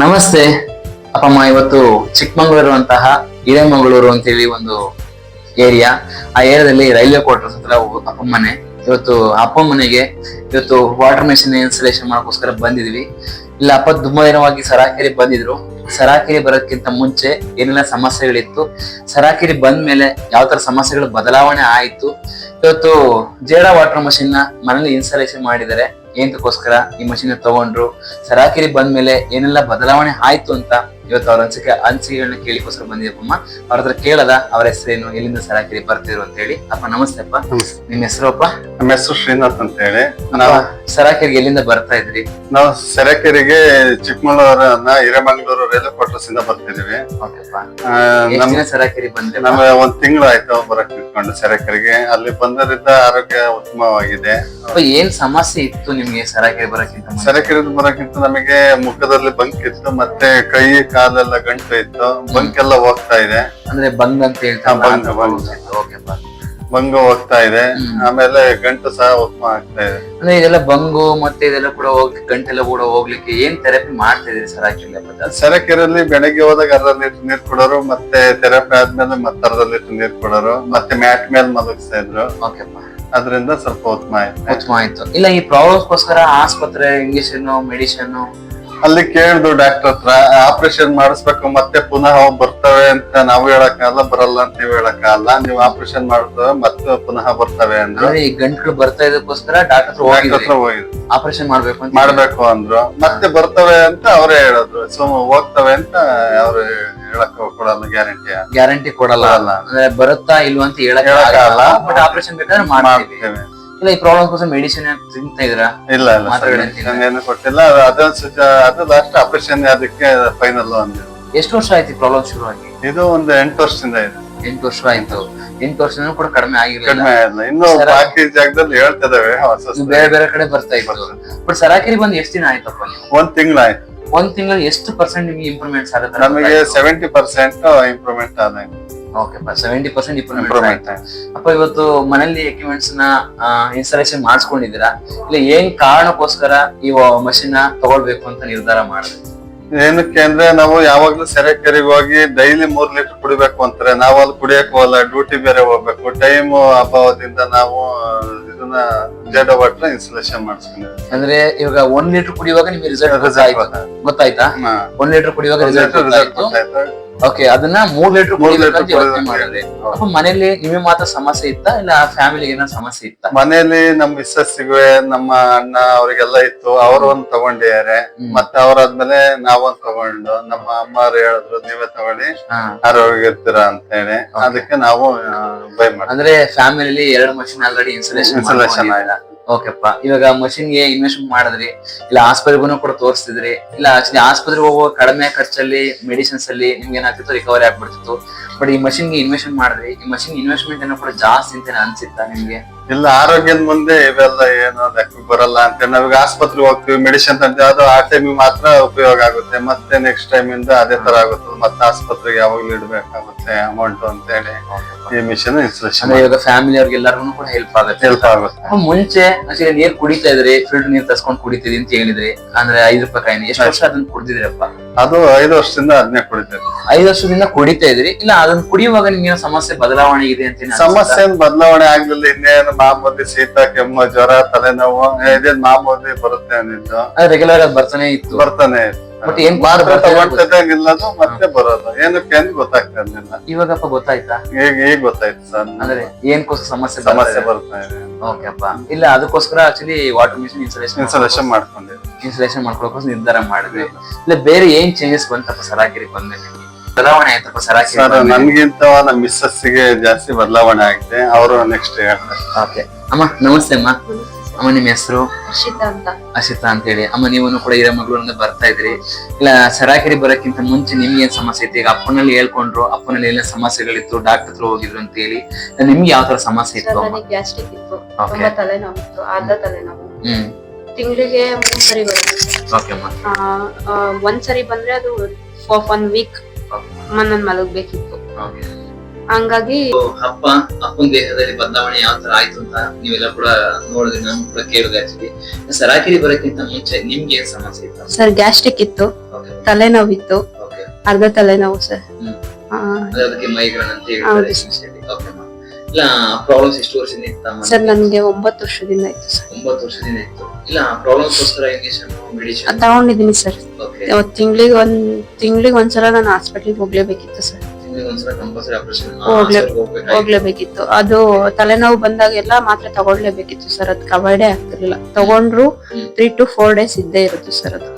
ನಮಸ್ತೆ. ಅಪ್ಪಮ್ಮ ಇವತ್ತು ಚಿಕ್ಕಮಂಗ್ಳೂರು ಅಂತಹ ಹಿರೇಮಂಗಳೂರು ಅಂತೇಳಿ ಒಂದು ಏರಿಯಾ ಆ ಏರಿಯಾದಲ್ಲಿ ರೈಲ್ವೆ ಕ್ವಾರ್ಟರ್ಸ್ ಹತ್ರ ಅಪ್ಪಮ್ಮನೆ. ಇವತ್ತು ಅಪ್ಪಮ್ಮನೆಗೆ ಇವತ್ತು ವಾಟರ್ ಮೆಷಿನ್ ಇನ್ಸ್ಟಾಲೇಷನ್ ಮಾಡೋಕ್ಕೋಸ್ಕರ ಬಂದಿದ್ವಿ. ಇಲ್ಲ, ಅಪ್ಪ ತುಂಬಾ ದಿನವಾಗಿ ಸರಾಕೆರೆ ಬಂದಿದ್ರು. ಸರಾಕೆರೆ ಬರೋಕ್ಕಿಂತ ಮುಂಚೆ ಏನೆಲ್ಲ ಸಮಸ್ಯೆಗಳಿತ್ತು? ಸರಾಕೆರೆ ಬಂದ ಮೇಲೆ ಯಾವ ತರ ಸಮಸ್ಯೆಗಳು ಬದಲಾವಣೆ ಆಯಿತು? ಇವತ್ತು ಜೇಡ ವಾಟರ್ ಮಷಿನ್ನ ಮನೇಲಿ ಇನ್ಸ್ಟಾಲೇಷನ್ ಮಾಡಿದ್ದಾರೆ. ಏನಕ್ಕೋಸ್ಕರ ಈ ಮಷಿನ್ ತಗೊಂಡ್ರು? ಸರಾಕೆರೆ ಬಂದ್ಮೇಲೆ ಏನೆಲ್ಲ ಬದಲಾವಣೆ ಆಯ್ತು ಅಂತ ಇವತ್ತು ಅವ್ರ ಅನ್ಸಿಕೆ ಅನ್ಸಿಕೆಗಳನ್ನ ಕೇಳಿಕೋಸ್ಕರ ಬಂದಿದ್ದಪ್ಪಮ್ಮ ಅವ್ರ ಹತ್ರ ಕೇಳದ ಅವ್ರ ಹೆಸರೇನು ಎಲ್ಲಿಂದ ಸರಾಕೆರೆ ಬರ್ತಿದ್ರು ಅಂತ ಹೇಳಿ ಅಪ್ಪ ನಮಸ್ತೆ ಅಪ್ಪ. ನಿಮ್ ಹೆಸರು ಅಪ್ಪ? ನಮ್ಮ ಹೆಸರು ಶ್ರೀನಾಥ್ ಅಂತ ಹೇಳಿ ನಾವು ಸರಾಕೆರೆಗೆ ಎಲ್ಲಿಂದ ಬರ್ತಾ ಇದ್ರಿ? ನಾವು ಸರಾಕೆರೆಗೆ ಚಿಕ್ಕಮಗಳೂರನ್ನ ಹಿರೇಮಂಗಳೂರು ರೈಲ್ವೆ ಕ್ವಾರ್ಟರ್ಸ್ ಇಂದ ಬರ್ತಿದೀವಿ ಸರಾಕೆರೆ ಬಂದ್ರೆ ನಮ್ಮ ಒಂದ್ ತಿಂಗಳು ಆಯ್ತು ಬರಕ್ ನಿಂತ್ಕೊಂಡು ಸರಾಕೆರೆಗೆ. ಅಲ್ಲಿ ಬಂದರಿಂದ ಆರೋಗ್ಯ ಉತ್ತಮವಾಗಿದೆ. ಅಪ್ಪ ಏನ್ ಸಮಸ್ಯೆ ಇತ್ತು ನಿಮ್ಗೆ ಸರಾಕೆರೆ ಬರಕ್ಕಿಂತ ಮುಂಚೆ? ಬರಕ್ಕಿಂತ ನಮಗೆ ಮುಖದಲ್ಲಿ ಬಂಕ್ ಇತ್ತು ಮತ್ತೆ ಕೈ ಕಾಲೆಲ್ಲ ಗಂಟು ಇತ್ತು ಬಂಕ್ ಎಲ್ಲ ಹೋಗ್ತಾ ಇದೆ. ಅಂದ್ರೆ ಬಂಗ್ ಅಂತ ಬಂಗ್. ಹೇಳ್ತಾರೆ ಬಂಗ. ಹೋಗ್ತಾ ಇದೆ. ಆಮೇಲೆ ಗಂಟು ಸಹ ಉತ್ತಮ ಆಗ್ತಾ ಇದೆ. ಅಂದ್ರೆ ಇದೆಲ್ಲ ಬಂಗು ಮತ್ತೆ ಇದೆಲ್ಲ ಕೂಡ ಹೋಗಿ ಗಂಟೆಲ್ಲ ಕೂಡ ಹೋಗ್ಲಿಕ್ಕೆ ಏನ್ ಥೆರಪಿ ಮಾಡ್ತಾ ಇದೀರಿ ಸರ್ ಆಕ್ಚುಲಿ ಸರಕಿರಲ್ಲಿ ಬೆಳಗ್ಗೆ ಹೋದಾಗ ಅರ್ಧ ಲೀಟರ್ ನೀರ್ ಕೊಡೋರು ಮತ್ತೆ ಥೆರಪಿ ಆದ್ಮೇಲೆ ಮತ್ತೆ ಅರ್ಧ ಲೀಟರ್ ನೀರ್ ಕೊಡೋರು ಮತ್ತೆ ಮ್ಯಾಟ್ ಮೇಲೆ ಮಲಗಿಸ್ತಾ ಇದ್ರು. ಓಕೆಪ್ಪ ಅದರಿಂದ ಸ್ವಲ್ಪ ಉತ್ತಮ ಆಯ್ತು. ಉತ್ತಮ ಆಯ್ತು. ಇಲ್ಲ ಈ ಪ್ರಾಬ್ಲಮ್ಸ್ಗೋಸ್ಕರ ಆಸ್ಪತ್ರೆ ಇಂಜೆಕ್ಷನ್ ಮೆಡಿಸಿನ್ ಅಲ್ಲಿ ಕೇಳ್ದು ಡಾಕ್ಟರ್ ಹತ್ರ ಆಪರೇಷನ್ ಮಾಡಿಸ್ಬೇಕು ಮತ್ತೆ ಪುನಃ ಬರ್ತವೆ ಅಂತ ನಾವು ಹೇಳಕ್ಕಾಗಲ್ಲ ಬರಲ್ಲ ಅಂತ ನೀವು ಹೇಳಕ್ಕಾಗಲ್ಲ. ನೀವು ಆಪರೇಷನ್ ಮಾಡ್ತವೆ ಮತ್ತೆ ಪುನಃ ಬರ್ತವೆ ಅಂದ್ರು. ಈ ಗಂಟ್ಲು ಬರ್ತಾ ಇದಕ್ಕೋಸ್ಕರ ಡಾಕ್ಟರ್ ಹತ್ರ ಹೋಗಿದ್ರು. ಆಪರೇಷನ್ ಮಾಡ್ಬೇಕು ಅಂತ ಮಾಡ್ಬೇಕು ಅಂದ್ರು. ಮತ್ತೆ ಬರ್ತವೆ ಅಂತ ಅವರೇ ಹೇಳಿದ್ರು. ಸೊ ಹೋಗ್ತವೆ ಅಂತ ಅವ್ರು ಹೇಳಕ್ ಕೊಡಲ್ಲ ಗ್ಯಾರಂಟಿ ಗ್ಯಾರಂಟಿ ಕೊಡಲ್ಲ. ಅಲ್ಲ ಅಂದ್ರೆ ಬರುತ್ತಾ ಇಲ್ವಾ ಅಂತ ಹೇಳಕ್ ಬಟ್ ಆಪರೇಷನ್ ಬೇಕಾದ್ರೆ ಮಾಡ್ತೇವೆ. ಇಲ್ಲ ಈ ಪ್ರಾಬ್ಲಮ್ಸ್ಗೋಸ್ಕರ ಮೆಡಿಸಿನ್ ತಿಂತಾ ಇದ್ರ ಇಲ್ಲ ಇಲ್ಲ? ಏನು ಕೊಟ್ಟಿಲ್ಲ. ಅದು ಸುಜ ಅದು ಲಾಸ್ಟ್ ಆಪರೇಷನ್ ಅದಕ್ಕೆ ಫೈನಲ್ ಅಂದ್ರು ಎಷ್ಟು ವರ್ಷ ಆಯ್ತು ಈ ಪ್ರಾಬ್ಲಮ್ ಶುರು ಆಗಿ? ಇದು ಒಂದು ಎಂಟು ವರ್ಷದಿಂದ ಇದೆ. ಎಂಟು ವರ್ಷ ಆಯ್ತು. ಎಂಟು ವರ್ಷದಿಂದ ಕೂಡ ಕಡಿಮೆ ಆಗಿರ್ಲಿಲ್ಲ. ಕಡಿಮೆ ಆಗಿಲ್ಲ ಇನ್ನು ಸರ- ಬಾಕಿ ಜಾಗದಲ್ಲಿ ಹೇಳ್ತಿದಾವೆ ಹೊಸ ಬೇರೆ ಬೇರೆ ಕಡೆ ಬರ್ತಾ ಇತ್ತು. ಬಟ್ ಸರಾಕೆರೆ ಬಂದ್ ಎಷ್ಟು ದಿನ ಆಯ್ತಪ್ಪ ನೀವು? ಒಂದ್ ತಿಂಗಳಾಯ್ತು ಒಂದ್ ತಿಂಗಳು ಎಷ್ಟು ಪರ್ಸೆಂಟ್ ನಿಮ್ಗೆ ಇಂಪ್ರೂವ್ಮೆಂಟ್ಸ್ ಆಗುತ್ತೆ ನಮಗೆ ಸೆವೆಂಟಿ ಪರ್ಸೆಂಟ್ ಇಂಪ್ರೂವ್ಮೆಂಟ್ ಆದಂಗೆ ಓಕೆ ಸೆವೆಂಟಿ ಪರ್ಸೆಂಟ್ ಇಂಪ್ರೂವ್ಮೆಂಟ್ ಅಪ್ಪ ಇವತ್ತು ಮನೇಲಿ ಎಕ್ವಿಪ್ಮೆಂಟ್ಸ್ನ ಇನ್ಸ್ಟಾಲೇಷನ್ ಮಾಡಿಸ್ಕೊಂಡಿದ್ದೀರಾ? ಇಲ್ಲ ಏನ್ ಕಾರಣಕ್ಕೋಸ್ಕರ ಈ ಮಷಿನ್ನ ತಗೊಳ್ಬೇಕು ಅಂತ ನಿರ್ಧಾರ ಮಾಡಿದ್ರಿ? ಏನಕ್ಕೆ ಅಂದ್ರೆ ನಾವು ಯಾವಾಗ್ಲೂ ಸೆರೆಕೆರೆಗೆ ಹೋಗಿ ಡೈಲಿ ಮೂರ್ ಲೀಟರ್ ಕುಡಿಬೇಕು ಅಂತಾರೆ. ನಾವು ಅಲ್ಲಿ ಕುಡಿಯಕ್ ಹೋಗಲ್ಲ ಡ್ಯೂಟಿ ಬೇರೆ ಹೋಗ್ಬೇಕು. ಟೈಮ್ ಅಭಾವದಿಂದ ನಾವು ಇದನ್ನ ಜೇಡ ವಾಟರ್ ಇನ್ಸ್ಟಾಲೇಷನ್ ಮಾಡಿಸ್ಕೊಂಡಿದ್ದೀವಿ. ಅಂದ್ರೆ ಇವಾಗ ಒಂದ್ ಲೀಟರ್ ಕುಡಿಯುವಾಗ ನಿಮ್ಗೆ ರಿಸಲ್ಟ್ ಗೊತ್ತಾಯ್ತು. ಒಂದ್ ಲೀಟರ್ ಕುಡಿಯುವಾಗ ರಿಸಲ್ಟ್ ಗೊತ್ತಾಯ್ತು. ಓಕೆ ಅದನ್ನ ಮೂರ್ ಲೀಟರ್ ಮೂರ್ ಕುಡಿಬೇಕಂತ liter ಯೋಚನೆ ಕುಡಿಬೇಕು. ಮಾಡಿದ್ರಿ ಹೌದು. ಅಪ್ಪ ಮನೇಲಿ ನಿಮಗೆ ಮಾತ್ರ ಸಮಸ್ಯೆ ಇತ್ತಾ? ಇಲ್ಲ ಫ್ಯಾಮಿಲಿಗೆ ಏನೋ ಸಮಸ್ಯೆ ಇತ್ತಾ? ಮನೇಲಿ ನಮ್ಮ ಮಿಸ್ಸಸ್ಸಿಗೆ ನಮ್ಮ ಅಣ್ಣ ಅವರಿಗೆಲ್ಲ ಇತ್ತು. ಅವ್ರು ಒಂದ್ ತಗೊಂಡಿದ್ದಾರೆ. ಹ್ಮ್. ಮತ್ತೆ ಅವ್ರಾದ್ಮೇಲೆ ನಾವೊಂದ್ ತಗೊಂಡು ನಮ್ಮ ಅಮ್ಮವ್ರು ಹೇಳಿದ್ರು ನೀವೇ ತಗೊಳ್ಳಿ. ಹಾ. ಆರೋಗ್ಯ ಇರ್ತೀರಾ ಅಂತ ಹೇಳಿ. ಅದಕ್ಕೆ ನಾವು ಬೈ ಮಾಡಿ ಅಂದ್ರೆ ಫ್ಯಾಮಿಲಿ ಎರಡು ಮಷಿನ್ ಆಲ್ರೆಡಿ ಇನ್ಸ್ಟಾಲೇಷನ್ Installation ಓಕೆಪ್ಪ. ಇವಾಗ machine ಗೆ ಇನ್ವೆಸ್ಟ್ ಮಾಡಿದ್ರಿ, ಇಲ್ಲ ಆಸ್ಪತ್ರೆಗೂ ಕೂಡ ತೋರಿಸ್ತಿದ್ರಿ, ಇಲ್ಲ ಆಕ್ಚುಲಿ ಆಸ್ಪತ್ರೆಗೆ ಹೋಗುವ ಕಡಿಮೆ ಖರ್ಚಲ್ಲಿ ಮೆಡಿಸಿನ್ಸ್ ಅಲ್ಲಿ ನಿಮ್ಗೆ ಏನಾಗ್ತಿತ್ತು ರಿಕವರಿ ಆಗ್ಬಿಡ್ತಿತ್ತು. ಬಟ್ ಈ machine ಗೆ ಇನ್ವೆಸ್ಟ್ ಮಾಡಿದ್ರಿ, ಈ ಮಷಿನ್ ಇನ್ವೆಸ್ಟ್ಮೆಂಟ್ ಏನೋ ಕೂಡ ಜಾಸ್ತಿ ಅಂತ ಅನ್ಸಿತ್ತಾ ನಿಮ್ಗೆ? ಇಲ್ಲ ಆರೋಗ್ಯದ ಮುಂದೆ ಇವೆಲ್ಲ ಏನು ಲೆಕ್ಕ ಬರಲ್ಲ ಅಂತ. ನಾವೀಗ ಆಸ್ಪತ್ರೆಗೆ ಹೋಗ್ತೀವಿ ಮೆಡಿಸಿನ್ ತಂದ್ರೆ ಅದು ಆ ಟೈಮ್ ಮಾತ್ರ ಉಪಯೋಗ ಆಗುತ್ತೆ. ಮತ್ತೆ ನೆಕ್ಸ್ಟ್ ಟೈಮ್ ಇಂದ ಅದೇ ತರ ಆಗುತ್ತೆ ಮತ್ತೆ ಆಸ್ಪತ್ರೆಗೆ ಯಾವಾಗ್ಲೂ ಇಡ್ಬೇಕಾಗುತ್ತೆ ಅಮೌಂಟ್ ಅಂತ ಹೇಳಿ ಈ ಮಿಷನ್ ಇನ್ಸ್ಟ್ರಕ್ಷನ್ ಇವಾಗ ಫ್ಯಾಮಿಲಿ ಅವ್ರಿಗೆ ಎಲ್ಲರಿಗೂ ಕೂಡ ಹೆಲ್ಪ್ ಆಗುತ್ತೆ. ಹೆಲ್ಪ್ ಆಗುತ್ತೆ. ಮುಂಚೆ ನೀರು ನೀರ್ ಕುಡಿತಾ ಇದ್ರಿ ಫಿಲ್ಟರ್ ನೀರ್ ತರ್ಸ್ಕೊಂಡ್ ಕುಡಿತಿದ್ರಿ ಅಂತ ಹೇಳಿದ್ರಿ. ಅಂದ್ರೆ ಐದು ರೂಪಾಯಿ ಕಾಯಿನ. ಎಷ್ಟು ವರ್ಷ ಅದನ್ನ ಕುಡ್ದಿದ್ರಪ್ಪ ಅದು ಐದು ವರ್ಷದಿಂದ ಅದನ್ನೇ ಕುಡಿತೇವೆ ಐದು ವರ್ಷದಿಂದ ಕುಡಿತಾ ಇದ್ರಿ ಇಲ್ಲ ಅದನ್ನ ಕುಡಿಯುವಾಗ ನಿಮ್ಗೆ ಸಮಸ್ಯೆ ಬದಲಾವಣೆ ಇದೆ ಅಂತ ಸಮಸ್ಯೆ ಏನ್ ಬದಲಾವಣೆ ಆಗ್ಲಿಲ್ಲ ಇನ್ನೇನು ಮಾಮೂಲಿ ಶೀತ ಕೆಮ್ಮು ಜ್ವರ ತಲೆನೋವು ಇದೇನ್ ಮಾಮೂಲಿ ಬರುತ್ತೆ ಅಂದಿದ್ದು ರೆಗ್ಯುಲರ್ ಆಗಿ ಬರ್ತಾನೆ ಇತ್ತು. ಬರ್ತಾನೆ ಬಟ್ ಏನ್ ಮಾತ್ರ ತಗೊಂತದೆ ಮತ್ತೆ ಬರೋದು. ಏನಕ್ಕೆ ಅಂತ ಗೊತ್ತಾಗ್ತಾ ಇರ್ಲಿಲ್ಲ. ಇವಾಗಪ್ಪ ಗೊತ್ತಾಯ್ತಾ? ಈಗ ಈಗ ಗೊತ್ತಾಯ್ತು ಸರ್? ಅಂದ್ರೆ ಏನ್ಕೋಸ್ಕರ ಸಮಸ್ಯೆ ಸಮಸ್ಯೆ ಬರ್ತಾ ಇದೆ. ಓಕೆ ಅಪ್ಪ. ಇಲ್ಲ ಅದಕ್ಕೋಸ್ಕರ actually water machine installation installation ಮಾಡ್ಕೊಂಡಿದ್ವಿ ಇನ್ಸ್ಟಾಲೇಷನ್ ಮಾಡ್ಕೊಳಕೋಸ್ಕರ ನಿರ್ಧಾರ ಮಾಡಿದ್ವಿ. ಇಲ್ಲ ಬೇರೆ ಏನ್ ಚೇಂಜಸ್ ಬಂತಪ್ಪ ಸರಾಕಿರಿ ಬಂದೆ ನಿಮ್ಗೆ? ಬದಲಾವಣೆ ಆಯ್ತಪ್ಪ ಸರಾಕಿರಿ ಸರ್ ನನ್ಗಿಂತ ನಮ್ಮ ಮಿಸ್ಸಸ್ಗೆ ಜಾಸ್ತಿ ಬದಲಾವಣೆ ಆಗಿದೆ. ಅವರು ನೆಕ್ಸ್ಟ್ ಹೇಳ್ತಾರೆ. ಓಕೆ ಅಮ್ಮ ನಮಸ್ತೆ ಅಮ್ಮ. ಅಮ್ಮ ನಿಮ್ಮ ಹೆಸರು? ಹರ್ಷಿತಾ ಅಂತ. ಅಶಿತಾ ಅಂತೇಳಿ. ಅಮ್ಮ ನೀವು ಕೂಡ ಹಿರೇಮಗಳೂರಿಂದ ಬರ್ತಾ ಇದ್ರಿ ಇಲ್ಲ ಸರಾಕರಿ ಬರೋಕ್ಕಿಂತ ಮುಂಚೆ ನಿಮ್ಗೆ ಏನ್ ಸಮಸ್ಯೆ ಇತ್ತು? ಈಗ ಅಪ್ಪನಲ್ಲಿ ಹೇಳ್ಕೊಂಡ್ರು ಅಪ್ಪನಲ್ಲಿ ಏನೇನ್ ಸಮಸ್ಯೆಗಳಿತ್ತು ಡಾಕ್ಟರ್ ಹತ್ರ ಹೋಗಿದ್ರು ಅಂತ ಹೇಳಿ. ನಿಮ್ಗೆ ಯಾವ ತರ ಸಮಸ್ಯೆ ಇತ್ತು? ಅಮ್ಮ ನನಗೆ ಗ್ಯಾಸ್ಟ್ರಿಕ್ ಇತ್ತು. ತುಂಬಾ ತಲೆನೋವು ಇತ್ತು ಅರ್ಧ ತಲೆನೋವು. ಹ್ಮ್. ತಿಂಗಳಿಗೆ ಮೂರ್ ಸರಿ ಬರುತ್ತೆ. ಓಕೆ ಅಮ್ಮ. ಆ, ಆ, ಒಂದ್ ಸರಿ ಬಂದ್ರೆ ಅದು ಫಾರ್ ಒನ್ ವೀಕ್ ಮನ್ನನ್ ನನ್ ಮಲಗ್ಬೇಕಿತ್ತು. ಹಂಗಾಗಿ ಅಪ್ಪ ಅಪ್ಪನ ದೇಹದಲ್ಲಿ ಬದಲಾವಣೆ ಯಾವ ತರ ಆಯ್ತು ಅಂತ ನೀವೆಲ್ಲ ಕೂಡ ನೋಡಿದ್ರಿ ನಾನು ಕೂಡ ಕೇಳಿದೆ ಆಕ್ಚುಲಿ ಸರಾಕಿರಿ ಬರೋಕ್ಕಿಂತ ಮುಂಚೆ ನಿಮ್ಗೆ ಏನ್ ಸಮಸ್ಯೆ ಇತ್ತು? ಸರ್ ಗ್ಯಾಸ್ಟ್ರಿಕ್ ಇತ್ತು. ತಲೆನೋವಿತ್ತು. ಅರ್ಧ ತಲೆನೋವು ಸರ್. ಅದಕ್ಕೆ ಮೈಗ್ರೇನ್ ಅಂತ ಹೇಳ್ತಾರೆ. ಇಲ್ಲ ಪ್ರಾಬ್ಲಮ್ಸ್ ಎಷ್ಟು ವರ್ಷದಿಂದ ಇತ್ತು ಸರ್ ನನಗೆ ಒಂಬತ್ತು ವರ್ಷದಿಂದ ಇತ್ತು ಸರ್. ಒಂಬತ್ತು ವರ್ಷದಿಂದ ಇತ್ತು. ಇಲ್ಲ ಪ್ರಾಬ್ಲಮ್ಸ್ ಗೋಸ್ಕರ ಇಂಜೆಕ್ಷನ್ ಮೆಡಿಸಿನ್ ತಗೊಂಡಿದ್ದೀನಿ ಸರ್. ತಿಂಗಳಿಗೆ ಒಂದ್ ತಿಂಗಳಿಗೆ ಒಂದ್ಸಲ ನಾನು ಹಾಸ್ಪಿಟ್ಲಿಗೆ ಹೋಗ್ಲೇಬೇಕಿತ್ತು ಸರ್. ಹೋಗ್ಲೇಬೇಕಿತ್ತು. ಅದು ತಲೆನೋವು ಬಂದಾಗೆಲ್ಲ ಮಾತ್ರ ತಗೊಳ್ಲೇಬೇಕಿತ್ತು ಸರ್. ಅದ್ ಕವರ್ಡೇ ಆಗ್ತಿರ್ಲಿಲ್ಲ. ತಗೊಂಡ್ರು. ತ್ರೀ ಟು ಫೋರ್ ಡೇಸ್ ಇದ್ದೇ ಇರುತ್ತೆ ಸರ್ ಅದು.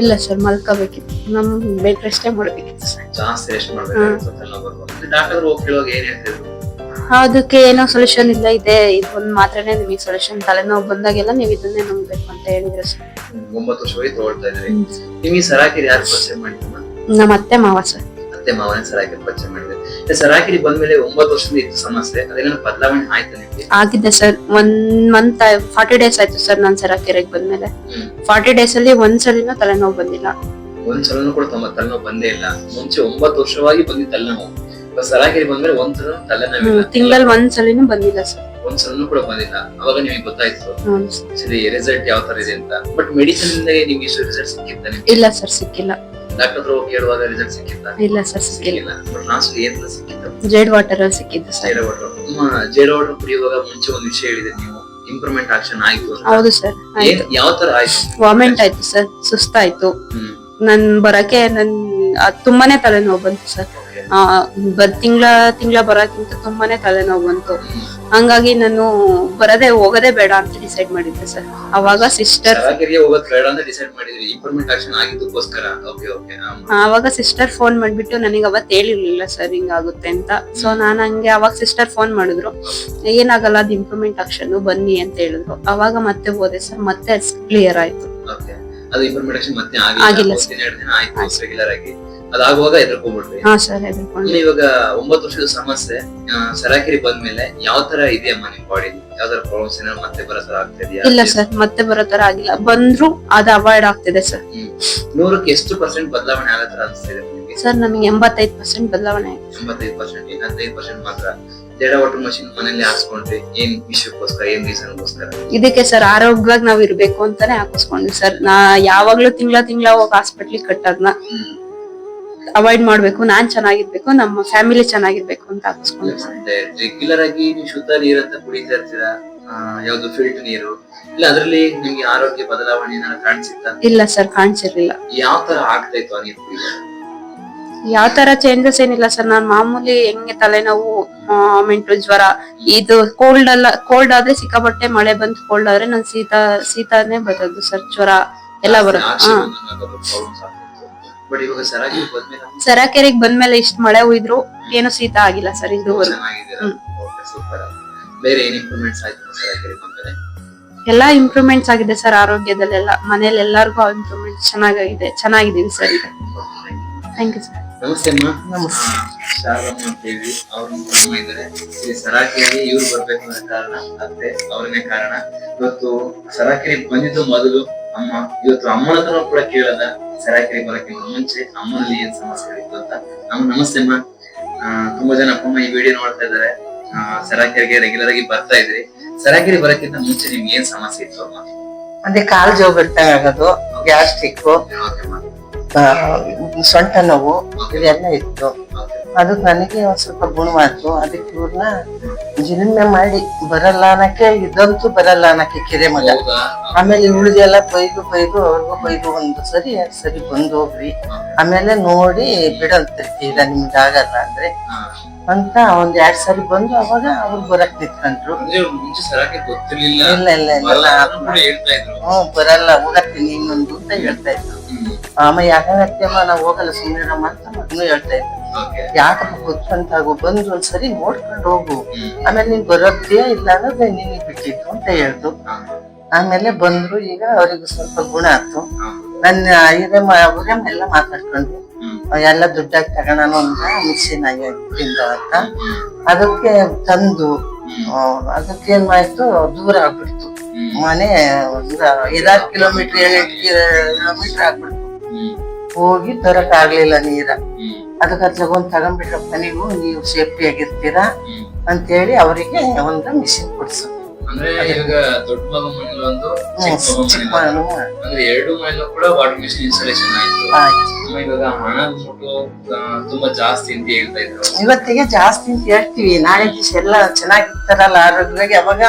ಇಲ್ಲ ಸರ್ ಮಲ್ಕೋಬೇಕಿತ್ತು. ನಮ್ ಬೆಡ್ ರೆಸ್ಟೇ ಮಾಡ್ಬೇಕಿತ್ತು ಸರ್. ಜಾಸ್ತಿ ರೆಸ್ಟ್ ಮಾಡ್ಬೇಕು ಡಾಕ್ಟರ್ ಹೋಗಿ ಕೇಳುವಾಗ ಏನ್ ಹೇಳ್ತಿದ್ರು? ಅದಕ್ಕೆ ಏನೋ ಸೊಲ್ಯೂಷನ್ ಇಲ್ಲ ಇದೆ. ಇದೊಂದು ಮಾತ್ರನೇ ನಿಮಗೆ ಸೊಲ್ಯೂಷನ್ ತಲೆನೋವು ಬಂದಾಗೆಲ್ಲ ನೀವು ಇದನ್ನೇ ನಂಬಬೇಕು ಅಂತ ಹೇಳಿದ್ರೆ ಸರ್. ಒಂಬತ್ತು ವರ್ಷವಾಗಿ ತಗೊಳ್ತಾ ಇದ್ರಿ ನಿಮಗೆ ಸರಾಕಿರಿ ಯಾರು ಪರಿಚಯ ನಮ್ಮ ಅತ್ತೆ ಮಾವ ಸರ್. ಅತ್ತೆ ಮಾವನೇ ಸರಾಕಿರಿ ಪರಿಚಯ ಮಾಡಿದ್ರೆ ಸರಾಕಿರಿ ಬಂದ್ಮೇಲೆ ಒಂಬತ್ತು ವರ್ಷದಿಂದ ಇತ್ತು ಸಮಸ್ಯೆ. ಅದೇನೋ ಬದಲಾವಣೆ ಆಯ್ತು ನಿಮಗೆ? ಆಗಿದೆ sir. One month forty days ಆಯ್ತು ಸರ್ ನಾನು ಸರಾಕಿರಿಗೆ ಬಂದ್ಮೇಲೆ. ಫಾರ್ಟಿ ಡೇಸ್ ಅಲ್ಲಿ ಒಂದ್ಸಲಿನೂ ತಲೆನೋವು ಬಂದಿಲ್ಲ. ಒಂದ್ಸಲನು ಕೂಡ ತಮ್ಮ ತಲೆನೋವು ಬಂದೇ ಇಲ್ಲ. ಮುಂಚೆ ಒಂಬತ್ತು ವರ್ಷವಾಗಿ ಬಂದಿದ್ದ ತಲೆನೋವು. ಇವಾಗ ಬಂದ್ರೆ ಒಂದ್ಸಲ ಒಂದ್ ತಲೆನೋವಿಲ್ಲ. ತಿಂಗಳಲ್ಲಿ ಒಂದ್ಸಲಿನೂ ಬಂದಿಲ್ಲ ಸರ್. ಒಂದ್ ಸಲನು ಕೂಡ ಬಂದಿಲ್ಲ. ಅವಾಗ ನಿಮಗೆ ಗೊತ್ತಾಯ್ತು. ಹ್ಮ್. ಸರಿ. ರಿಸಲ್ಟ್ ಯಾವ ತರ ಇದೆ ಅಂತ. ಬಟ್ ಮೆಡಿಸಿನ್ ಇಂದ ನಿಮ್ಗೆ ಇಷ್ಟು ರಿಸಲ್ಟ್ ಸಿಕ್ಕಿತ್ತ ಇಲ್ಲ ಸರ್ ಸಿಕ್ಕಿಲ್ಲ. ಡಾಕ್ಟರ್ ಹತ್ರ ಹೋಗಿ ಕೇಳುವಾಗ ರಿಸಲ್ಟ್ ಸಿಕ್ಕಿಲ್ಲ ಇಲ್ಲ ಸರ್ ಸಿಕ್ಕಿಲ್ಲ. ಸಿಕ್ಕಿಲ್ಲ. ಬಟ್ ಲಾಸ್ಟ್ ಏನ್ ಸಿಕ್ಕಿತ್ತು? ಜೇಡ್ ವಾಟರ್ ಅಲ್ಲಿ ಸಿಕ್ಕಿದ್ದು ಸರ್. ಜೇಡ ವಾಟರ್ ಜೇಡ ವಾಟರ್ ಕುಡಿಯುವಾಗ ಮುಂಚೆ ಒಂದು ವಿಷಯ ಹೇಳಿದೆ ನೀವು. ಇಂಪ್ರೂವ್ಮೆಂಟ್ ಆಕ್ಷನ್ ಆಯ್ತು ಅಂತ. ಹೌದು ಸರ್ ಏನ್ ಆಯ್ತು. ಯಾವ ತರ ಆಯ್ತು? ವಾಮೆಂಟ್ ಆಯ್ತು ಸರ್ ಸುಸ್ತಾಯ್ತು. ಹ್ಮ್. ನನ್ ಬರಕ್ಕೆ ನನ್ ಅದ್ ತುಂಬಾನೇ ತಲೆನೋವು ಬಂತು ಸರ್. ಆ ಬರ್ ತಿಂಗಳ ತಿಂಗಳ ಬರೋಕ್ಕಿಂತ ತುಂಬಾನೇ ತಲೆನೋವು ಬಂತು. ಹಂಗಾಗಿ ನಾನು ಬರದೇ ಹೋಗೋದೇ ಬೇಡ ಅಂತ ಡಿಸೈಡ್ ಮಾಡಿದ್ದೆ ಸರ್. ಅವಾಗ ಸಿಸ್ಟರ್ ಅವಾಗ ಸಿಸ್ಟರ್ ಫೋನ್ ಮಾಡಿಬಿಟ್ಟು ನನಗೆ ಅವತ್ತು ಹೇಳಿರ್ಲಿಲ್ಲ ಸರ್ ಹಿಂಗಾಗುತ್ತೆ ಅಂತ. ಸೊ ನಾನು ಹಂಗೆ ಅವಾಗ ಸಿಸ್ಟರ್ ಫೋನ್ ಮಾಡಿದ್ರು. ಏನಾಗಲ್ಲ ಅದು ಇಂಪ್ರೂವ್ಮೆಂಟ್ ಆಕ್ಷನ್ ಬನ್ನಿ ಅಂತ ಹೇಳಿದ್ರು. ಅವಾಗ ಮತ್ತೆ ಹೋದೆ ಸರ್. ಮತ್ತೆ ಕ್ಲಿಯರ್ ಆಯ್ತು. ಆಗಿಲ್ಲ. ಆಗಿಲ್ಲ ಅದಾಗುವಾಗ ಎದ್ರಕೊಂಡ್ಬಿಟ್ರಿ ಹಾ ಸರ್ ಹೆದರ್ಕೊಂಡು ಇವಾಗ ಒಂಬತ್ತು ವರ್ಷದ ಸಮಸ್ಯೆ ಸರಾಕಿರಿ ಬಂದ ಬಂದ್ಮೇಲೆ ಯಾವ ತರ ಇದೆಯಮ್ಮ ನಿಮ್ ಬಾಡಿ? ಯಾವ ತರ ಪ್ರಾಬ್ಲಮ್ಸ್ ಏನಾದ್ರು ಮತ್ತೆ ಬರೋ ತರ ಆಗ್ತಾ ಇದೆಯಾ ಇಲ್ಲ ಸರ್ ಮತ್ತೆ ಬರೋ ತರ ಆಗಿಲ್ಲ. ಬಂದ್ರು ಅದು ಅವಾಯ್ಡ್ ಆಗ್ತಿದೆ ಸರ್. ನೂರಕ್ಕೆ ಎಷ್ಟು ಪರ್ಸೆಂಟ್ ಬದಲಾವಣೆ ಆಗೋ ತರ ಅನಿಸ್ತಿದೆ ಸರ್ ನಮಗೆ ಎಂಬತ್ತೈದು ಪರ್ಸೆಂಟ್ ಬದಲಾವಣೆ ಎಂಬತ್ತೈದು ಪರ್ಸೆಂಟ್ ಇನ್ನು ಹದಿನೈದು ಪರ್ಸೆಂಟ್ ಮಾತ್ರ. ಜಡ ವಾಟರ್ ಮಷಿನ್ ಮನೇಲಿ ಹಾಕ್ಸ್ಕೊಂಡ್ರಿ ಏನ್ ವಿಷಯಕ್ಕೋಸ್ಕರ ಏನ್ ರೀಸನ್ಗೋಸ್ಕರ ಇದಕ್ಕೆ ಸರ್ ಆರೋಗ್ಯವಾಗಿ ನಾವ್ ಇರ್ಬೇಕು ಅಂತಾನೆ ಹಾಕಿಸ್ಕೊಂಡ್ವಿ ಸರ್. ನಾ ಯಾವಾಗ್ಲೂ ತಿಂಗಳ ತಿಂಗಳ ಹೋಗಿ ಹಾಸ್ಪಿಟ್ಲಿಗೆ ಕಟ್ಟೋದ್ನ. ಅವಾಯ್ಡ್ ಮಾಡ್ಬೇಕು ನಾನ್ ಚೆನ್ನಾಗಿರ್ಬೇಕು ನಮ್ಮ ಫ್ಯಾಮಿಲಿ ಚೆನ್ನಾಗಿರ್ಬೇಕು ಅಂತ ರೆಗ್ಯುಲರ್ ಆಗಿ ನೀವು ಶುದ್ಧ ನೀರಂತ ಕುಡಿತಾ ಇರ್ತೀರಾ? ಯಾವ್ದು ಫಿಲ್ಟರ್ ನೀರು? ಇಲ್ಲ ಅದರಲ್ಲಿ ನಿಮ್ಗೆ ಆರೋಗ್ಯ ಬದಲಾವಣೆ ಏನಾದ್ರು ಕಾಣಿಸುತ್ತಾ? ಇಲ್ಲ ಸರ್ ಕಾಣಿಸಿರ್ಲಿಲ್ಲ. ಯಾವ ತರ ಆಗ್ತಾ ಇತ್ತು ಆ ನೀರು ಯಾವ ತರ ಚೇಂಜಸ್ ಏನಿಲ್ಲ ಸರ್ ನಾನ್ ಮಾಮೂಲಿ ಹೆಂಗೆ ತಲೆನೋವು ಮೆಂಟು ಜ್ವರ ಇದು ಕೋಲ್ಡ್ ಅಲ್ಲ ಕೋಲ್ಡ್ ಆದ್ರೆ ಸಿಕ್ಕಾಪಟ್ಟೆ ಮಳೆ ಬಂದು ಕೋಲ್ಡ್ ಆದ್ರೆ ನನ್ ಸೀತಾ ಸೀತಾನೇ ಬರೋದು ಸರ್ ಜ್ವರ ಎಲ್ಲ ಬರೋದು ಹಾ. ಬಟ್ ಇವಾಗ ಸರಾಗಿ ಬಂದ್ಮೇಲೆ ಸರಾಕೆರೆಗ್ ಬಂದ್ಮೇಲೆ ಇಷ್ಟ್ ಮಳೆ ಹುಯ್ದ್ರು ಏನು ಶೀತ ಆಗಿಲ್ಲ ಸರ್ ಇದು ಚೆನ್ನಾಗಿದ್ದೀರಾ ಓಕೆ ಸೂಪರ್ ಬೇರೆ ಏನ್ ಇಂಪ್ರೂವ್ಮೆಂಟ್ಸ್ ಆಯ್ತು ಸರಾಗಿ ಬಂದ್ಮೇಲೆ? ಎಲ್ಲಾ ಇಂಪ್ರೂವ್ಮೆಂಟ್ಸ್ ಆಗಿದೆ ಸರ್ ಆರೋಗ್ಯದಲ್ಲೆಲ್ಲ. ಮನೇಲಿ ಎಲ್ಲರಿಗೂ ಇಂಪ್ರೂವ್ಮೆಂಟ್ ಚೆನ್ನಾಗಿದೆ ಚೆನ್ನಾಗಿದ್ದೀವಿ ಸರ್ ಈಗ. ಥ್ಯಾಂಕ್ ಯು ಸರ್ ನಮಸ್ತೆ ಅಮ್ಮ. ಶಾರದಮ್ಮ ಅಂತ ಹೇಳಿ ಅವ್ರ ಅಮ್ಮ ಇದ್ದಾರೆ. ಈ ಸರಾಕಿಯಲ್ಲಿ ಇವ್ರು ಬರ್ಬೇಕು ಅನ್ನೋ ಕಾರಣ ಅತ್ತೆ ಅವ್ರನ್ನೇ ಕಾರಣ. ಇವತ್ತು ಸರಾಕಿರಿ ಬಂದಿದ್ದು ಮೊದಲು ಅಮ್ಮ ಇವತ್ತು ಅಮ್ಮನ ಹತ್ರ ಕೂಡ ಕೇಳದ ಸರಾಕಿರಿ ಬರಕ್ಕೆ ಮುಂಚೆ ಅಮ್ಮನಲ್ಲಿ ಏನ್ ಸಮಸ್ಯೆ ಇತ್ತು ಅಂತ. ಅಮ್ಮ ನಮಸ್ತೆ ಅಮ್ಮ ತುಂಬಾ ಜನ ಅಪ್ಪ ಅಮ್ಮ ಈ ವಿಡಿಯೋ ನೋಡ್ತಾ ಇದ್ದಾರೆ. ಸರಾಕಿರಿಗೆ ರೆಗ್ಯುಲರ್ ಆಗಿ ಬರ್ತಾ ಇದ್ರಿ. ಸರಾಕಿರಿ ಬರಕ್ಕಿಂತ ಮುಂಚೆ ನಿಮ್ಗೆ ಏನ್ ಸಮಸ್ಯೆ ಇತ್ತು ಅಮ್ಮ? ಅದೇ ಕಾಲ್ ಜೋ ಬಿಡ್ತಾ ಆಗೋದು ಗ್ಯಾಸ್ಟ್ರಿಕ್ ಸೊಂಟ ನೋವು ಇದೆಲ್ಲ ಇತ್ತು. ಅದು ನನಗೆ ಒಂದು ಸ್ವಲ್ಪ ಗುಣವಾಯ್ತು ಅದಕ್ಕೆ ಇವ್ರನ್ನ ಜಿಲ್ಮೆ ಮಾಡಿ ಬರಲ್ಲ ಅನ್ನಕ್ಕೆ ಇದಂತೂ ಬರಲ್ಲ ಅನ್ನಕ್ಕೆ ಕೆರೆ ಮಗ. ಆಮೇಲೆ ಇವಳಿಗೆಲ್ಲ ಬೈದು ಬೈದು ಅವ್ರಿಗೂ ಬೈದು ಒಂದು ಸರಿ ಎರಡ್ ಸರಿ ಬಂದು ಹೋಗ್ರಿ. ಆಮೇಲೆ ನೋಡಿ ಬಿಡಂತಿರ್ತೀರ ನಿಮ್ಗೆ ಆಗಲ್ಲ ಅಂದ್ರೆ. ಅಂತ ಒಂದ್ ಎರಡ್ ಸರಿ ಬಂದು ಅವಾಗ ಅವ್ರು ಬರಕ್ ನಿಂತ್ಕೊಂಡ್ರು. ಇಲ್ಲ ಇಲ್ಲ ಇಲ್ಲ. ಇದ್ರು. ಹ್ಮ್ ಬರಲ್ಲ ಹೋಗತ್ತೀನಿ ಇನ್ನೊಂದು ಅಂತ ಹೇಳ್ತಾ ಇದ್ರು. ಆಮೇಲೆ ಯಾಕಂದ್ರೆ ನಾವು ಹೋಗಲ್ಲ ಸುಮ್ಮನೆ ಅಂತ ಮಗನು ಹೇಳ್ತಾ ಇದ್ದ ಯಾಕಪ್ಪ ಗೊತ್ತಂತಾಗು ಬಂದು ಒಂದ್ಸರಿ ನೋಡ್ಕೊಂಡು ಹೋಗು. ಆಮೇಲೆ ನೀನ್ ಬರೋದೇ ಇಲ್ಲ ಅನ್ನೋದು ನಿನಗೆ ಬಿಟ್ಟಿತ್ತು ಅಂತ ಹೇಳ್ದು. ಆಮೇಲೆ ಬಂದ್ರು ಈಗ ಅವ್ರಿಗೆ ಸ್ವಲ್ಪ ಗುಣ ಆಯ್ತು. ನನ್ನ ಊರಮ್ಮ ಎಲ್ಲ ಮಾತಾಡ್ಕೊಂಡ್ರು. ಎಲ್ಲ ದುಡ್ಡಾಗಿ ತಗೋಣ ಅಂತ ಮಿಷಿನ್ ಆಗಿ ಅಂತ. ಅದಕ್ಕೆ ತಂದು ಅದಕ್ಕೆ ಏನ್ ಮಾಡ್ತು ದೂರ ಆಗ್ಬಿಡ್ತು. ಮನೆ ಒಂದು ಐದಾರು ಕಿಲೋಮೀಟರ್ ಏಳೆಂಟು ಕಿಲೋಮೀಟರ್ ಆಗ್ಬಿಡ್ತು. ಹೋಗಿ ತರಕ್ ಆಗ್ಲಿಲ್ಲ ನೀರ. ಅದಕ್ಕೆ ತಗೊಂಡು ತಗೊಂಡ್ಬಿಟ್ರಪ್ಪ ನೀವು ನೀವು ಸೇಫ್ಟಿ ಆಗಿರ್ತೀರಾ ಅಂತ ಅಂತೇಳಿ ಅವರಿಗೆ ಒಂದು ಮಿಷಿನ್ ಕೊಡ್ಸು ಅಂದ್ರೆ ಇವಾಗ ದೊಡ್ಡ ಮಗು ಮನೇಲಿ ಒಂದು ಚಿಕ್ಕ ಮಗು ಚಿಕ್ಕ ಮನೇಲಿ ಅಂದ್ರೆ ಎರಡು ಮನೇಲೂ ಕೂಡ ವಾಟರ್ ಮಿಷಿನ್ ಇನ್ಸ್ಟಾಲೇಷನ್ ಆಯ್ತು. ಆಯ್ತು. ಆಮೇಲೆ ಇವಾಗ ಹಣ ತುಂಬಾ ಜಾಸ್ತಿ ಅಂತ ಹೇಳ್ತಾ ಇದ್ರು. ಇವತ್ತಿಗೆ ಜಾಸ್ತಿ ಅಂತ ಹೇಳ್ತೀವಿ. ನಾಳೆ ದಿವಸ ಎಲ್ಲ ಚೆನ್ನಾಗಿರ್ತಾರಲ್ಲ ಆರೋಗ್ಯವಾಗಿ ಅವಾಗ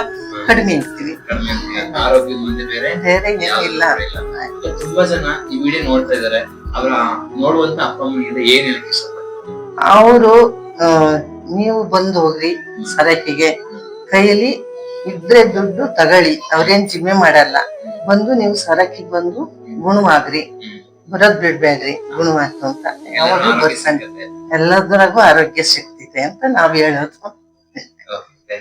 ಕಡಿಮೆ ಇರ್ತೀವಿ ಆರೋಗ್ಯದ ಮುಂದೆ ಬೇರೆ ಬೇರೆ ಇಲ್ಲ. ತುಂಬಾ ಜನ ಈ ವಿಡಿಯೋ ನೋಡ್ತಾ ಇದಾರೆ ಅವರ ನೋಡುವಂತ ಅಪ್ಪ ಅಮ್ಮನಿಂದ ಏನ್ ಹೇಳಕ್ಕೆ ಇಷ್ಟಪಡ್ತಾರೆ ಅವರು ನೀವು ಬಂದು ಹೋಗ್ರಿ ಸರಕಿಗೆ. ಕೈಯಲ್ಲಿ ಇದ್ರೆ ದುಡ್ಡು ತಗೊಳ್ಳಿ ಅವ್ರೇನ್ ಜಿಮ್ಮೆ ಮಾಡಲ್ಲ. ಬಂದು ನೀವು ಸರಕಿಗೆ ಬಂದು ಗುಣವಾಗ್ರಿ. ಬರೋದ್ ಬಿಡ್ಬೇಡ್ರಿ ಗುಣವಾಯ್ತು ಅಂತ. ಯಾವಾಗ್ಲೂ ಬರ್ತಾನೆ. ಸಿಗುತ್ತೆ. ಎಲ್ಲದ್ರಾಗೂ ಆರೋಗ್ಯ ಸಿಗ್ತಿದೆ ಅಂತ ನಾವ್ ಹೇಳೋದು. Okay,